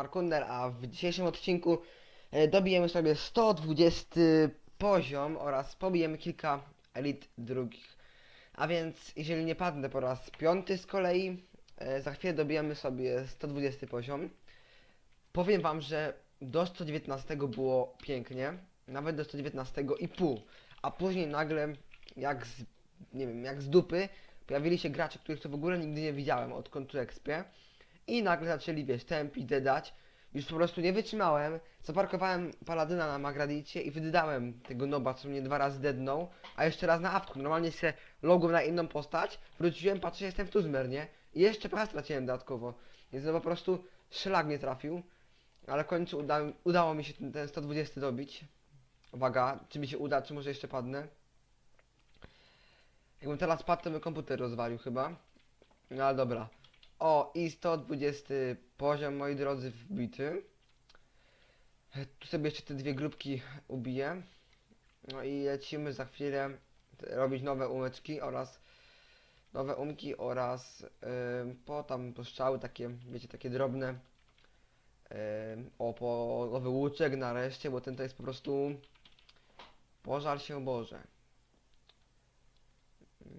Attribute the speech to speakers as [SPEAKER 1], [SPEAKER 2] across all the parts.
[SPEAKER 1] Markunder, a w dzisiejszym odcinku e, dobijemy sobie 120 poziom oraz pobijemy kilka elit drugich. A więc, jeżeli nie padnę po raz piąty z kolei, e, za chwilę dobijemy sobie 120 poziom. Powiem wam, że do 119 było pięknie, nawet do 119 i pół, a później nagle, jak z, nie wiem, jak z dupy, pojawili się gracze, których to w ogóle nigdy nie widziałem, odkąd tu ekspię. I nagle zaczęli, wiesz, tępić, dedać. Już po prostu nie wytrzymałem. Zaparkowałem Paladyna na Magradicie i wydałem tego noba, co mnie dwa razy dednął, a jeszcze raz na awku. Normalnie się logłem na inną postać, wróciłem, patrzę, jestem w Tuzmer, nie? I jeszcze pas straciłem dodatkowo. Więc no po prostu szlak mnie trafił. Ale w końcu uda, udało mi się ten, ten 120 dobić. Uwaga, czy mi się uda, czy może jeszcze padnę. Jakbym teraz padł, to bym komputer rozwalił chyba. No ale dobra. O, i 120 poziom, moi drodzy, wbity. E, Tu sobie jeszcze te dwie grupki ubiję. No i lecimy za chwilę robić nowe umeczki oraz nowe umki oraz ym, po tam postrzały takie, wiecie, takie drobne. Ym, o, po nowy łuczek nareszcie, bo ten to jest po prostu pożal się Boże.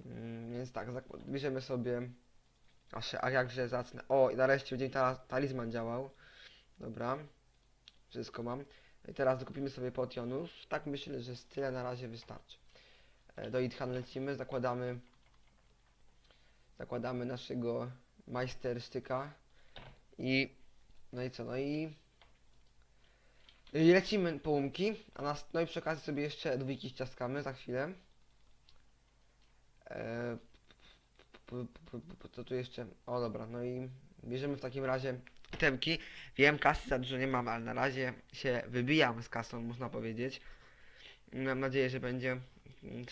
[SPEAKER 1] Mm, Więc tak, bierzemy sobie a, się- a jakże zacne. O, i nareszcie będzie ta, talizman działał. Dobra. Wszystko mam. No I teraz dokupimy sobie potionów. Tak myślę, że z tyle na razie wystarczy. E, Do Ithan lecimy, zakładamy zakładamy naszego majstersztyka i no i co, no i i lecimy po łumki, a nas, no i przy okazji sobie jeszcze dwójki ściaskamy za chwilę. E, co tu jeszcze? O dobra, no i bierzemy w takim razie temki. Wiem, kasy za dużo nie mam, ale na razie się wybijam z kasą, można powiedzieć. Mam nadzieję, że będzie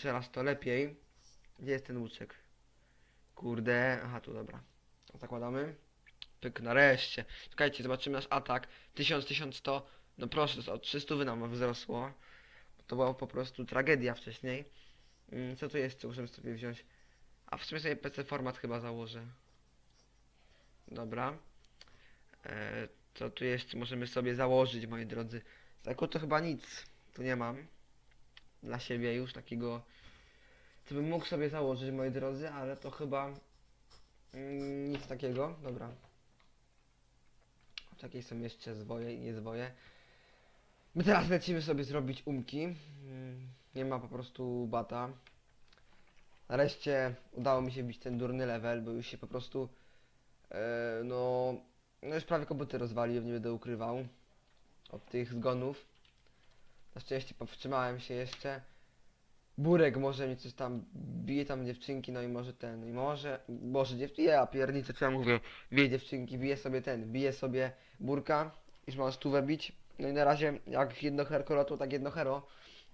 [SPEAKER 1] teraz to lepiej. Gdzie jest ten łuczek? Kurde, aha tu dobra. Zakładamy. Pyk, nareszcie. Czekajcie, zobaczymy nasz atak. 1000, 1100. No proszę, to o 300 nam wzrosło. To była po prostu tragedia wcześniej. Mm, Co tu jeszcze możemy sobie wziąć? A w sumie sobie PC format chyba założę. Dobra. E, co tu jeszcze możemy sobie założyć, moi drodzy? Taką to chyba nic. Tu nie mam. Dla siebie już takiego. Co bym mógł sobie założyć, moi drodzy, ale to chyba mm, nic takiego. Dobra. Takie są jeszcze zwoje i niezwoje. My teraz lecimy sobie zrobić umki. Mm, Nie ma po prostu bata. Nareszcie udało mi się bić ten durny level, bo już się po prostu e, no, no już prawie komputer rozwalił, nie będę ukrywał od tych zgonów. Na szczęście powstrzymałem się jeszcze. Burek może mi coś tam bije tam dziewczynki, no i może ten, i może, boże dziewczynki, ja pierniczę, co ja mówię, bije dziewczynki, bije sobie ten, bije sobie burka, już mam stówę bić. No i na razie jak jedno herko lotło, tak jedno hero,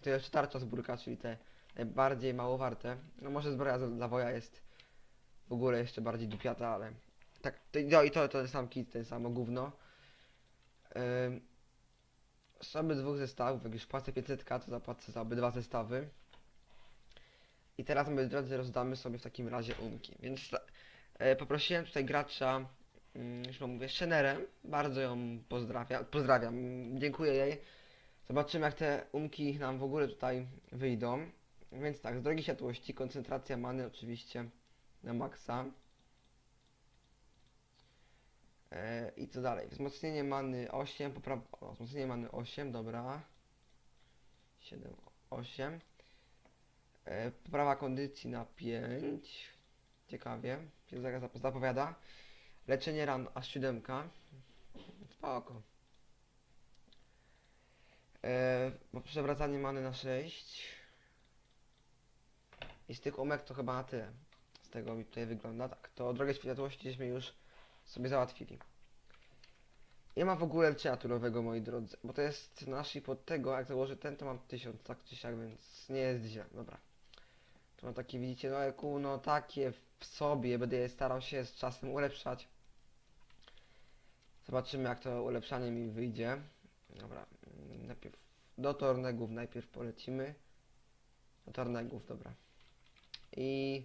[SPEAKER 1] to jeszcze tarcza z burka, czyli te najbardziej mało warte. No może zbroja dla woja jest w ogóle jeszcze bardziej dupiata, ale tak, to, no i to, to ten sam kit, ten samo gówno. Ym, z obydwu zestawów, jak już płacę 500, to zapłacę za obydwa zestawy. I teraz, moi drodzy, rozdamy sobie w takim razie umki. Więc e, poprosiłem tutaj gracza, mm, już wam mówię, Szenerę. Bardzo ją pozdrawiam, pozdrawiam, dziękuję jej. Zobaczymy, jak te umki nam w ogóle tutaj wyjdą. Więc tak, z drogi światłości, koncentracja many oczywiście na maksa. E, I co dalej? Wzmocnienie many 8, poprawa... O, wzmocnienie many 8, dobra. 7, 8. E, poprawa kondycji na 5. Ciekawie. Się zapowiada. Leczenie ran aż 7. Spoko. E, przewracanie many na 6. I z tych umek to chyba na tyle. Z tego mi tutaj wygląda. Tak, to drogę światłości żeśmy już sobie załatwili. Nie ma w ogóle leczenia moi drodzy, bo to jest nasz i pod tego, jak założę ten, to mam 1000, tak czy siak, więc nie jest źle, dobra. To mam takie, widzicie, no eku, no takie w sobie, będę je starał się z czasem ulepszać. Zobaczymy, jak to ulepszanie mi wyjdzie. Dobra, najpierw do tornegów najpierw polecimy. Do tornegów, dobra. I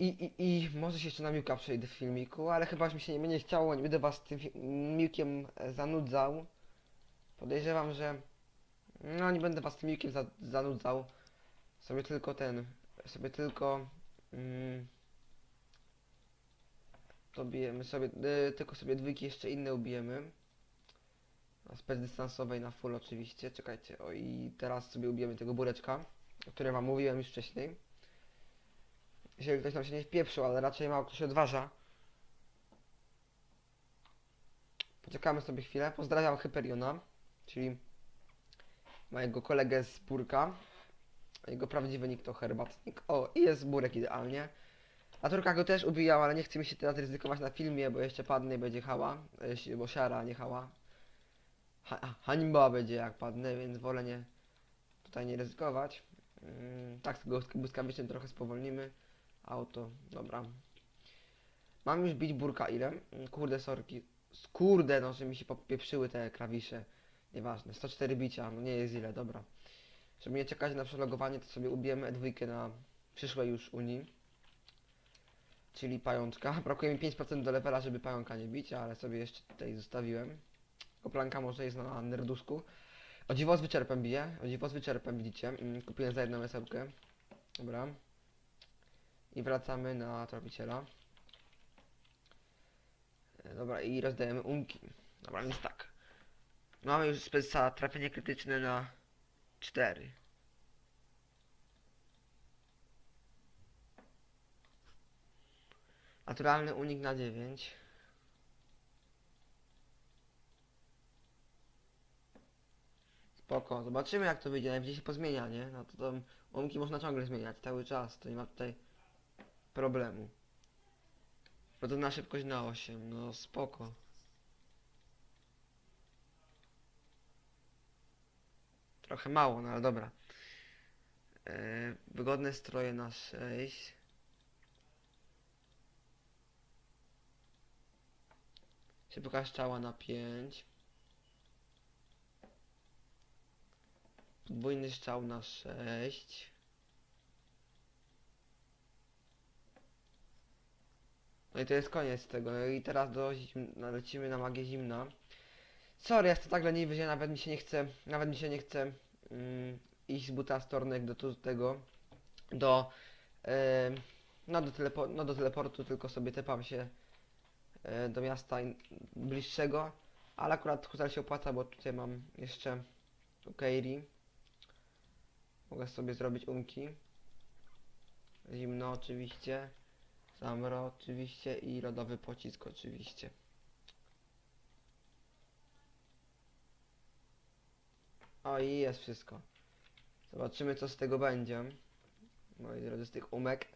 [SPEAKER 1] I, i, I może się jeszcze na Miłka przejdę w filmiku, ale chyba mi się nie będzie chciało, nie będę was tym Miłkiem e, zanudzał. Podejrzewam, że no nie będę was tym Miłkiem za, zanudzał. Sobie tylko ten, sobie tylko mm, dobijemy sobie, y, tylko sobie dwójki jeszcze inne ubijemy. Na spec dystansowej na full oczywiście, czekajcie, o i teraz sobie ubijemy tego bureczka, o którym wam mówiłem już wcześniej. Jeżeli ktoś nam się nie wpieprzył, ale raczej mało kto się odważa. Poczekamy sobie chwilę. Pozdrawiam Hyperiona, czyli mojego kolegę z Burka. Jego prawdziwy nick to Herbatnik. O, i jest Burek idealnie. A Turka go też ubijał, ale nie chce mi się teraz ryzykować na filmie, bo jeszcze padnę i będzie hała. Jeśli- Bo siara, nie hała. Ha, hańba będzie jak padnę, więc wolę nie tutaj nie ryzykować. Mm, tak, z błyskawicznym trochę spowolnimy. Auto, dobra. Mam już bić burka ile? Kurde, sorki. Kurde, no, że mi się popieprzyły te klawisze. Nieważne, 104 bicia, no nie jest ile, dobra. Żeby nie czekać na przelogowanie, to sobie ubijemy E2 na przyszłej już Unii. Czyli pajączka. Brakuje mi 5% do levela, żeby pająka nie bić, ale sobie jeszcze tutaj zostawiłem. Koplanka może jest na nerdusku. O dziwo z wyczerpem bije. O dziwo z wyczerpem widzicie. Mm, Kupiłem za jedną esełkę. Dobra. I wracamy na tropiciela. E, Dobra, i rozdajemy umki. Dobra, więc tak. Mamy już speca trafienie krytyczne na 4. Naturalny unik na 9. Spoko, zobaczymy jak to wyjdzie, najwyżej się pozmienia, nie? No to tam umki można ciągle zmieniać cały czas, to nie ma tutaj problemu. Podobna szybkość na 8, no spoko. Trochę mało, no ale dobra. Yy, wygodne stroje na 6. Szybka szczała na 5. Podwójny strzał na 6. No i to jest koniec tego. No i teraz do lecimy na magię zimna. Sorry, jestem tak leniwy, że nawet mi się nie chce, nawet mi się nie chce mm, iść z buta stornek do tu, tego, do, no, do telepo, no do teleportu, tylko sobie tepam się e, do miasta in- bliższego, ale akurat hutar się opłaca, bo tutaj mam jeszcze Keiri. Mogę sobie zrobić umki. Zimno oczywiście. Zamro oczywiście i lodowy pocisk oczywiście. O i jest wszystko. Zobaczymy co z tego będzie. Moi drodzy, z tych umek.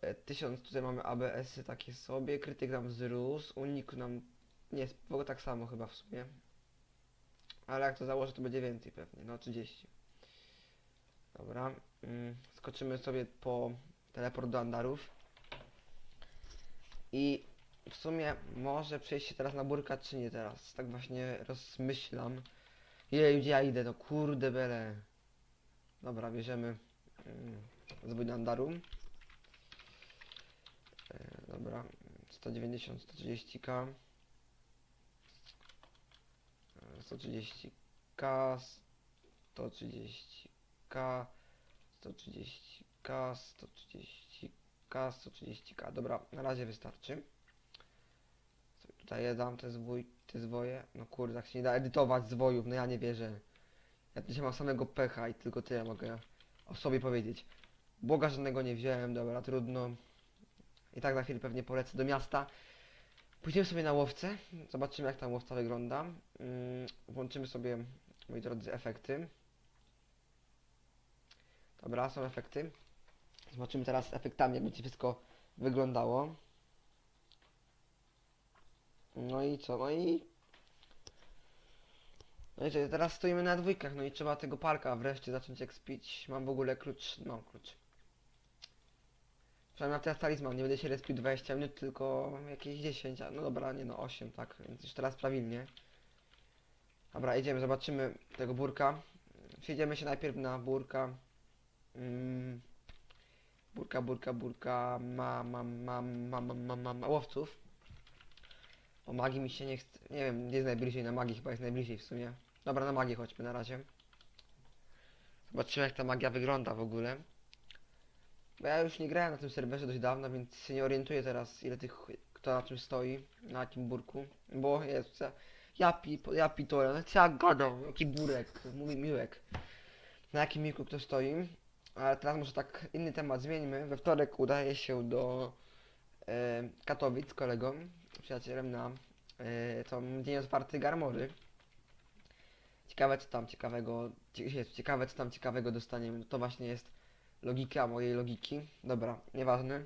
[SPEAKER 1] E, 1000 tutaj mamy ABS-y takie sobie. Krytyk nam wzrósł. Unik nam nie w ogóle tak samo chyba w sumie. Ale jak to założę to będzie więcej pewnie. No 30. Dobra. Mm, skoczymy sobie po teleport do Andarów. I w sumie może przejść się teraz na burka, czy nie teraz. Tak właśnie rozmyślam. Ile gdzie ja idę, no kurde bele. Dobra, bierzemy mm, zwój na Andarum. E, dobra, 190, 130k. E, 130k, 130k, 130k, 130k, 130k. Dobra, na razie wystarczy. Sobie tutaj je dam te zwój, te zwoje. No kurde, tak się nie da edytować zwojów, no ja nie wierzę. Ja dzisiaj mam samego pecha i tylko tyle mogę o sobie powiedzieć. Boga żadnego nie wziąłem, dobra, trudno. I tak na chwilę pewnie polecę do miasta. Pójdziemy sobie na łowcę, zobaczymy jak ta łowca wygląda. Mm, włączymy sobie, moi drodzy, efekty. Dobra, są efekty. Zobaczymy teraz efektami, jak będzie wszystko wyglądało. No i co? No i... No i teraz stoimy na dwójkach, no i trzeba tego parka wreszcie zacząć ekspić. Mam w ogóle klucz, mam klucz. Przynajmniej na teraz talizman, nie będę się respił 20 minut, tylko jakieś 10, a no dobra, nie no 8, tak, więc już teraz prawilnie. Dobra, idziemy, zobaczymy tego burka. Przejdziemy się najpierw na burka. Mm, Burka, burka, burka, ma, ma, ma, ma, ma, ma, ma, łowców. O magii mi się nie chce, nie wiem, gdzie jest najbliżej, na magii chyba jest najbliżej w sumie. Dobra, na magię chodźmy na razie. Zobaczymy jak ta magia wygląda w ogóle. Bo ja już nie grałem na tym serwerze dość dawno, więc się nie orientuję teraz ile tych, kto na czym stoi, na jakim burku. Bo jest, ja, ja, pi, ja pitole, no ja gadam, jaki burek, mówi miłek. Na jakim miłku kto stoi. Ale teraz może tak inny temat zmieńmy. We wtorek udaje się do e, Katowic z kolegą, przyjacielem na e, tą dzień otwarty Garmory. Ciekawe co tam ciekawego, cie- ciekawe co tam ciekawego dostaniemy. To właśnie jest logika mojej logiki. Dobra, nieważne.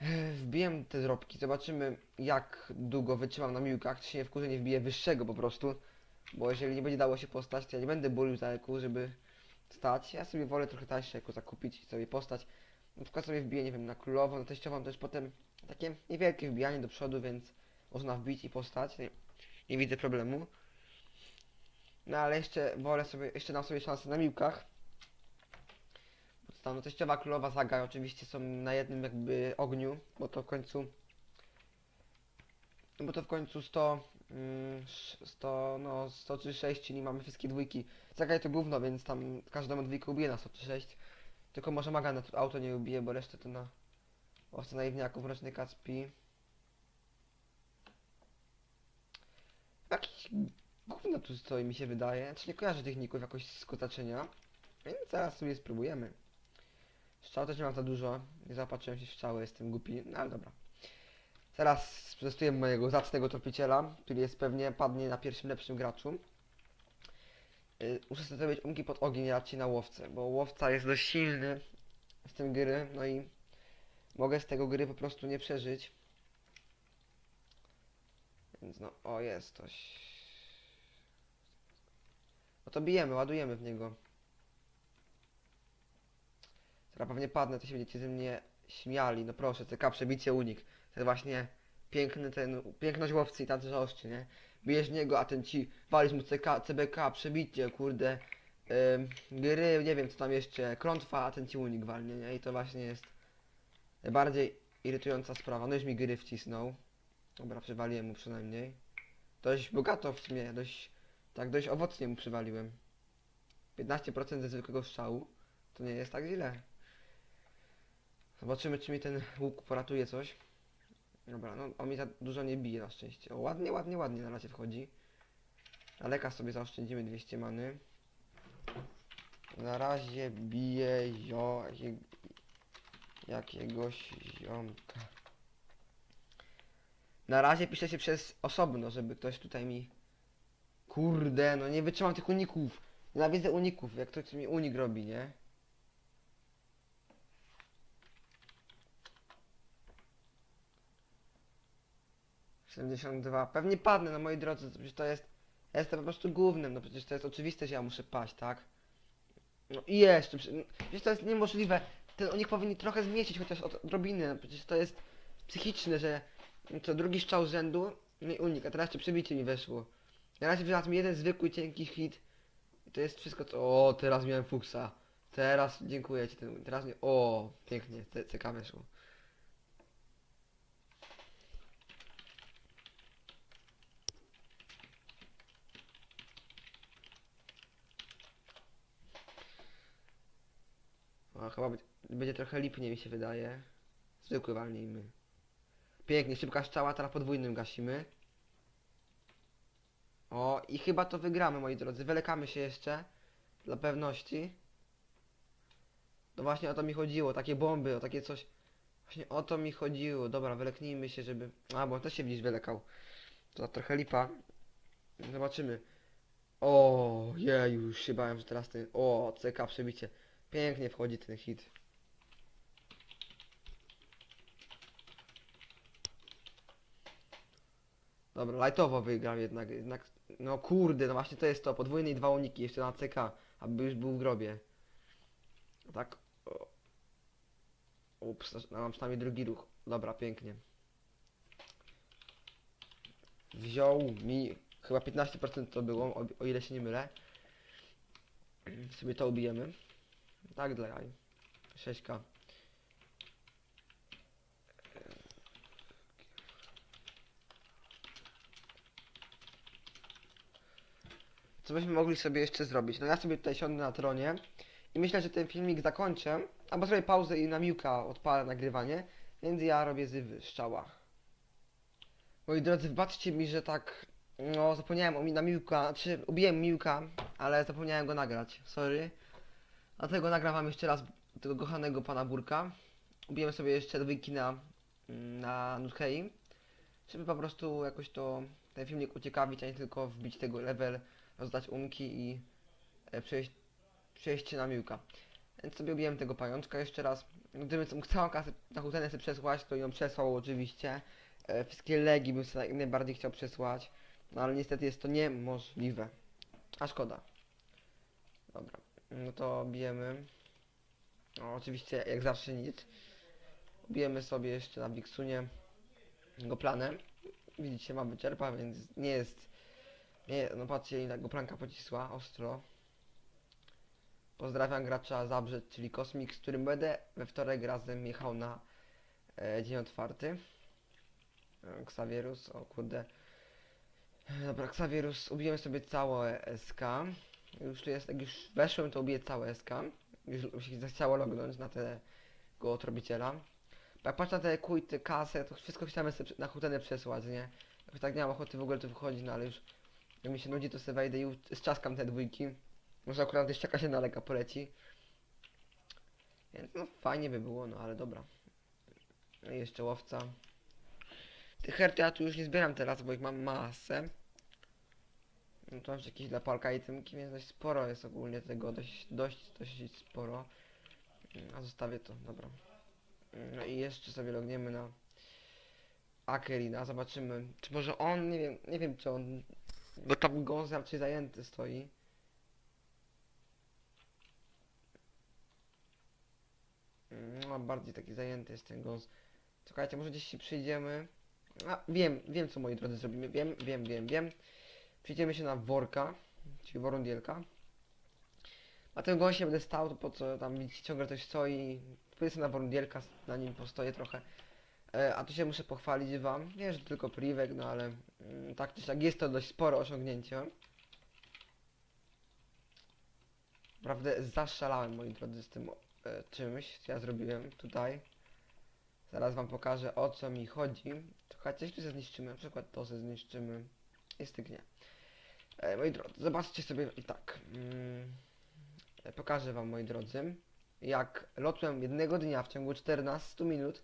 [SPEAKER 1] E, Wbiję te drobki, zobaczymy jak długo wytrzymam na miłkach, czy się nie wkurzę, nie wbiję wyższego po prostu. Bo jeżeli nie będzie dało się postać, to ja nie będę bolił za żeby stać. Ja sobie wolę trochę tańsze eku zakupić i sobie postać. Na przykład sobie wbiję, nie wiem, na królową, na teściową też potem takie niewielkie wbijanie do przodu, więc można wbić i postać. Nie, nie widzę problemu. No ale jeszcze wolę sobie, jeszcze dam sobie szansę na miłkach. Bo tam no, teściowa królowa zaga oczywiście są na jednym jakby ogniu, bo to w końcu bo to w końcu 100 mm, sz- 100 no 100 czy 6, czyli mamy wszystkie dwójki. Zagraj to gówno, więc tam każdą dwójkę ubije na 100 czy 6. Tylko może maga na to auto nie ubije, bo resztę to na łowca naiwniaków, roczny Kacpi. Jakiś gówno tu stoi mi się wydaje. Znaczy nie kojarzę tych ników jakoś z kotaczenia. Więc zaraz sobie spróbujemy. Strzał też nie mam za dużo. Nie zapatrzyłem się w strzały, jestem głupi, no ale dobra. Teraz przetestujemy mojego zacnego tropiciela, który jest pewnie padnie na pierwszym lepszym graczu. Yy, muszę sobie umki pod ogień raczej na łowcę, bo łowca jest dość silny z tym gry, no i mogę z tego gry po prostu nie przeżyć. Więc no, o jest coś. No to bijemy, ładujemy w niego. Teraz pewnie padnę, to się będziecie ze mnie śmiali. No proszę, CK przebicie unik. Jest właśnie piękny ten, piękność łowcy i oszczy, nie? Bijesz niego, a ten ci walisz mu CK, CBK, przebicie, kurde. Ym, gry, nie wiem co tam jeszcze, klątwa, a ten ci unik walnie, nie? I to właśnie jest najbardziej irytująca sprawa. No już mi gry wcisnął. Dobra, przywaliłem mu przynajmniej. Dość bogato w sumie, dość, tak dość owocnie mu przywaliłem. 15% ze zwykłego strzału. To nie jest tak źle. Zobaczymy, czy mi ten łuk poratuje coś. Dobra, no on mi za dużo nie bije na szczęście. O, ładnie, ładnie, ładnie na razie wchodzi. Na leka sobie zaoszczędzimy 200 many. Na razie bije jakie- jakiegoś ziomka. Na razie pisze się przez osobno, żeby ktoś tutaj mi... Kurde, no nie wytrzymam tych uników. Nienawidzę uników, jak ktoś mi unik robi, nie? Siedemdziesiąt dwa. Pewnie padnę, no moi drodzy, to przecież to jest... Ja jestem po prostu głównym, no przecież to jest oczywiste, że ja muszę paść, tak? No i jeszcze, no, przecież to jest niemożliwe. Ten unik powinien trochę zmieścić chociaż od odrobiny, no przecież to jest psychiczne, że co drugi strzał z rzędu, no i teraz jeszcze przebicie mi weszło. Na razie wylazł mi jeden zwykły, cienki hit. I to jest wszystko co... O, teraz miałem fuksa. Teraz dziękuję ci, ten, teraz nie... O, pięknie, CK weszło. O, chyba będzie, będzie trochę lipnie mi się wydaje. Zwykły walnijmy. Pięknie, szybka strzała, teraz podwójnym gasimy. O, i chyba to wygramy, moi drodzy. Wylekamy się jeszcze. Dla pewności. To właśnie o to mi chodziło, takie bomby, o takie coś. Właśnie o to mi chodziło. Dobra, wyleknijmy się, żeby... A, bo on też się gdzieś wylekał. To trochę lipa. Zobaczymy. O, jej, już się bałem, że teraz ten... O, CK przebicie. Pięknie wchodzi ten hit. Dobra, lightowo wygrał jednak, jednak, no kurde, no właśnie to jest to, podwójne i dwa uniki jeszcze na CK, aby już był w grobie. Tak. Ups, no, mam przynajmniej drugi ruch. Dobra, pięknie. Wziął mi, chyba 15% to było, o, o ile się nie mylę. Sobie to ubijemy. Tak dla jaj. 6K. Co byśmy mogli sobie jeszcze zrobić? No ja sobie tutaj siądę na tronie i myślę, że ten filmik zakończę, albo zrobię pauzę i na miłka odpalę nagrywanie, więc ja robię zywy szczała. Moi drodzy, wybaczcie mi, że tak, no zapomniałem o mi na miłka, czy znaczy, ubiłem miłka, ale zapomniałem go nagrać, sorry. Dlatego nagram jeszcze raz tego kochanego pana Burka. Ubiłem sobie jeszcze dwójki na, na Nutkei, żeby po prostu jakoś to, ten filmik uciekawić, a nie tylko wbić tego level, rozdać umki i e, przejść, przejść na miłka. Więc sobie ubiłem tego pajączka jeszcze raz. Gdybym całą kasę na hutenę sobie przesłać, to ją przesłał oczywiście. E, wszystkie legi bym sobie najbardziej chciał przesłać. No ale niestety jest to niemożliwe. A szkoda. Dobra. No to bijemy. No, oczywiście jak zawsze nic. Bijemy sobie jeszcze na Wiksunie go planem. Widzicie, ma wyczerpa, więc nie jest... Nie, no patrzcie, ile go planka pocisła, ostro. Pozdrawiam gracza Zabrzeć, czyli Kosmik, z którym będę we wtorek razem jechał na e, dzień otwarty. E, Xavierus, o kurde. E, Dobra, Xavierus, ubiłem sobie całe SK. Już jest, jak już weszłem, to ubiję całe SK. Już się zachciało lognąć na tego otrobiciela. Bo Jak patrzę na te kujty, kasę, to wszystko chciałem sobie na hutenę przesłać, nie? Tak nie mam ochoty w ogóle tu wychodzić, no ale już jak mi się nudzi, to sobie wejdę i strzaskam te dwójki. Może akurat jeszcze jakaś jedna lega poleci. Więc no fajnie by było, no ale dobra. No i jeszcze łowca. Tych her to ja tu już nie zbieram teraz, bo ich mam masę. No mam jeszcze jakieś dla palka i tymki, więc dość sporo jest ogólnie tego, dość, dość, dość sporo. Mm, A zostawię to, dobra. Mm, No i jeszcze sobie logniemy na Akerina, zobaczymy. Czy może on, nie wiem, nie wiem czy on, bo tam gąs raczej zajęty stoi. No, bardziej taki zajęty jest ten gąs. Czekajcie, może gdzieś się przyjdziemy. A, wiem, wiem co moi drodzy zrobimy. Wiem, wiem, wiem, wiem. Przyjdziemy się na worka, czyli worundielka. Na tym gąsie będę stał, to po co tam widzicie ciągle coś stoi. Powiedzmy na worundielka, na nim postoję trochę. E, a tu się muszę pochwalić wam. Nie, że tylko priwek, no ale mm, tak czy siak jest to dość spore osiągnięcie. Naprawdę zaszalałem moi drodzy z tym e, czymś, co ja zrobiłem tutaj. Zaraz wam pokażę o co mi chodzi. Czekajcie, tu ze zniszczymy, na przykład to ze zniszczymy i stygnie. E, moi drodzy, zobaczcie sobie tak. Mm, e, pokażę wam moi drodzy, jak lotłem jednego dnia w ciągu 14 minut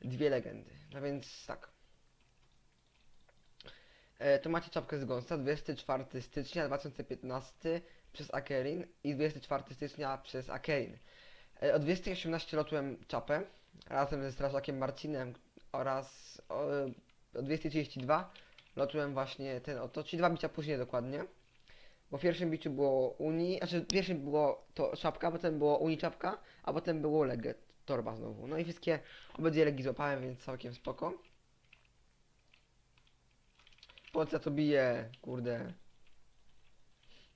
[SPEAKER 1] dwie legendy. No więc tak. E, tu macie czapkę z gąsa 24 stycznia 2015 przez Akerin i 24 stycznia przez Akerin. E, o 218 lotłem czapę razem ze strażakiem Marcinem oraz o, o 232 lotłem właśnie ten oto, czyli dwa bicia później dokładnie. Bo w pierwszym biciu było Uni, znaczy w pierwszym było to czapka, potem było Uni czapka, a potem było Leget, torba znowu. No i wszystkie, obydwie legi złapałem, więc całkiem spoko. Po co to bije, kurde.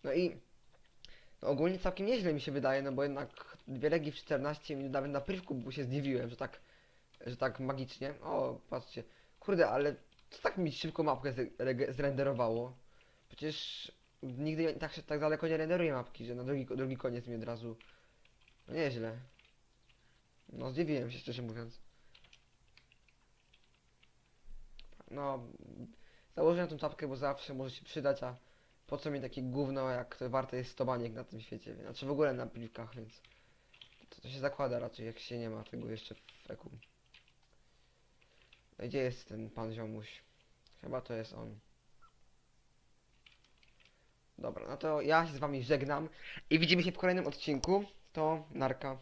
[SPEAKER 1] No i no ogólnie całkiem nieźle mi się wydaje, no bo jednak dwie legi w 14 minut, nawet na prywku się zdziwiłem, że tak, że tak magicznie. O, patrzcie. Kurde, ale co tak mi szybko mapkę zrenderowało? Przecież nigdy tak, tak daleko nie renderuję mapki, że na drugi, drugi koniec mi od razu. No nieźle. No zdziwiłem się szczerze mówiąc. No, założyłem tą czapkę, bo zawsze może się przydać, a po co mi takie gówno, jak to warte jest 100 baniek na tym świecie, znaczy w ogóle na pliwkach, więc to, to się zakłada raczej, jak się nie ma tego jeszcze w eku. Gdzie jest ten pan ziomuś? Chyba to jest on. Dobra, no to ja się z wami żegnam i widzimy się w kolejnym odcinku. To narka.